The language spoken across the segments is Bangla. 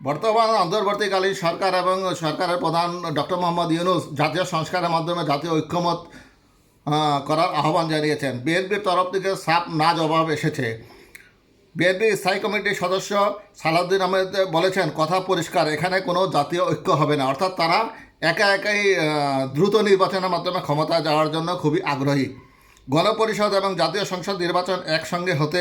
বর্তমান অন্তর্বর্তীকালীন সরকার এবং সরকারের প্রধান ডক্টর মোহাম্মদ ইউনুস জাতীয় সংস্কারের মাধ্যমে জাতীয় ঐক্যমত করার আহ্বান জানিয়েছেন। বিএনপির তরফ থেকে সাপ না জবাব এসেছে। বিএনপি স্থায়ী কমিটির সদস্য সালাউদ্দিন আহমেদ বলেছেন, কথা পরিষ্কার, এখানে কোনো জাতীয় ঐক্য হবে না। অর্থাৎ তারা একা একাই দ্রুত নির্বাচনের মাধ্যমে ক্ষমতা যাওয়ার জন্য খুবই আগ্রহী। গণপরিষদ এবং জাতীয় সংসদ নির্বাচন একসঙ্গে হতে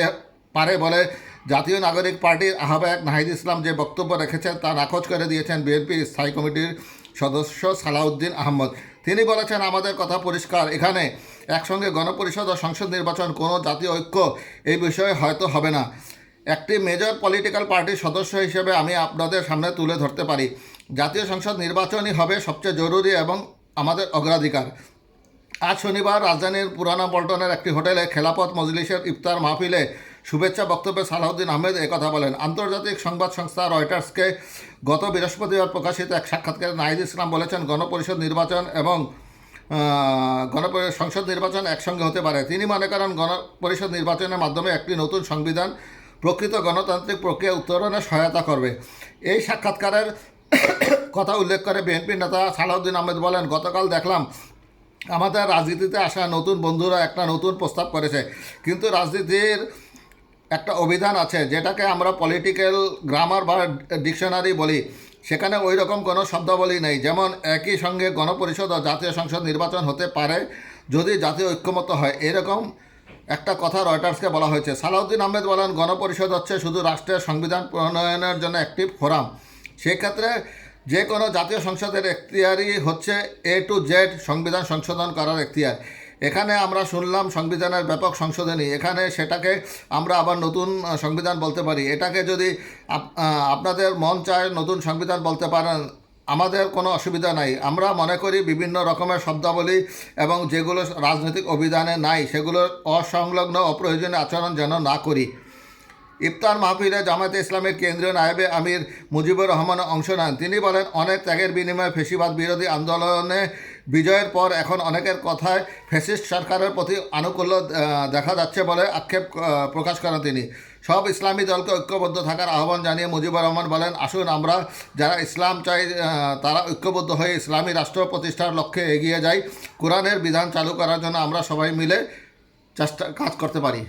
পারে বলে জাতীয় নাগরিক পার্টির আহ্বায়ক নাহিদ ইসলাম যে বক্তব্য রেখেছেন, তা নাকচ করে দিয়েছেন বিএনপির স্থায়ী কমিটির সদস্য সালাউদ্দিন আহমদ। তিনি বলেছেন, আমাদের কথা পরিষ্কার। এখানে একসঙ্গে গণপরিষদ ও সংসদ নির্বাচন কোনো জাতীয় ঐক্য এই বিষয়ে হয়তো হবে না। একটি মেজর পলিটিক্যাল পার্টির সদস্য হিসেবে আমি আপনাদের সামনে তুলে ধরতে পারি। জাতীয় সংসদ নির্বাচনই হবে সবচেয়ে জরুরি এবং আমাদের অগ্রাধিকার। আজ শনিবার রাজধানীর পুরানা পল্টনের একটি হোটেলে খেলাপথ মজলিসের ইফতার মাহফিলে শুভেচ্ছা বক্তব্যে সালাউদ্দিন আহমেদ একথা বলেন। আন্তর্জাতিক সংবাদ সংস্থা রয়টার্সকে গত বৃহস্পতিবার প্রকাশিত এক সাক্ষাৎকারে নাহিদ ইসলাম বলেছেন, গণপরিষদ নির্বাচন এবং গণপরিষদ সংসদ নির্বাচন একসঙ্গে হতে পারে। তিনি মনে করেন, গণপরিষদ নির্বাচনের মাধ্যমে একটি নতুন সংবিধান প্রকৃত গণতান্ত্রিক প্রক্রিয়া উত্তরণে সহায়তা করবে। এই সাক্ষাৎকারের কথা উল্লেখ করে বিএনপির নেতা সালাউদ্দিন আহমেদ বলেন, গতকাল দেখলাম আমাদের রাজনীতিতে আসা নতুন বন্ধুরা একটা নতুন প্রস্তাব করেছে। কিন্তু রাজনীতির একটা অভিধান আছে, যেটাকে আমরা পলিটিক্যাল গ্রামার বা ডিকশনারি বলি। সেখানে ওই রকম কোনো শব্দাবলী নেই। যেমন, একই সঙ্গে গণপরিষদ ও জাতীয় সংসদ নির্বাচন হতে পারে যদি জাতীয় ঐক্যমত হয়। এরকম একটা কথা রয়টার্সকে বলা হয়েছে। সালাউদ্দিন আহমেদ বলেন, গণপরিষদ হচ্ছে শুধু রাষ্ট্রের সংবিধান প্রণয়নের জন্য একটি ফোরাম সেক্ষেত্রে যে কোনো জাতীয় সংসদের এখতিয়ারই হচ্ছে এ টু জেড সংবিধান সংশোধন করার এখতিয়ার। এখানে আমরা শুনলাম সংবিধানের ব্যাপক সংশোধনী। এখানে সেটাকে আমরা আবার নতুন সংবিধান বলতে পারি। এটাকে যদি আপনাদের মন চায় নতুন সংবিধান বলতে পারেন, আমাদের কোনো অসুবিধা নাই। আমরা মনে করি বিভিন্ন রকমের শব্দাবলী এবং যেগুলো রাজনৈতিক অভিধানে নাই, সেগুলোর অসংলগ্ন, অপ্রয়োজনীয় আচরণ যেন না করি। ইফতার মাহফিলে জামায়াতে ইসলামের কেন্দ্রীয় নায়েবে আমির মুজিবুর রহমান অংশ নেন। তিনি বলেন, অনেক ত্যাগের বিনিময়ে ফেসিবাদ বিরোধী আন্দোলনে বিজয়ের পর এখন অনেকের কথায় ফ্যাসিস্ট সরকারের প্রতি আনুকূল্য দেখা যাচ্ছে বলে আক্ষেপ প্রকাশ করেন তিনি। সব ইসলামী দলকে ঐক্যবদ্ধ থাকার আহ্বান জানিয়ে মুজিবুর রহমান বলেন, আসুন আমরা যারা ইসলাম চাই তারা ঐক্যবদ্ধ হয়ে ইসলামী রাষ্ট্র প্রতিষ্ঠার লক্ষ্যে এগিয়ে যাই। কোরআনের বিধান চালু করার জন্য আমরা সবাই মিলে চেষ্টা, কাজ করতে পারি।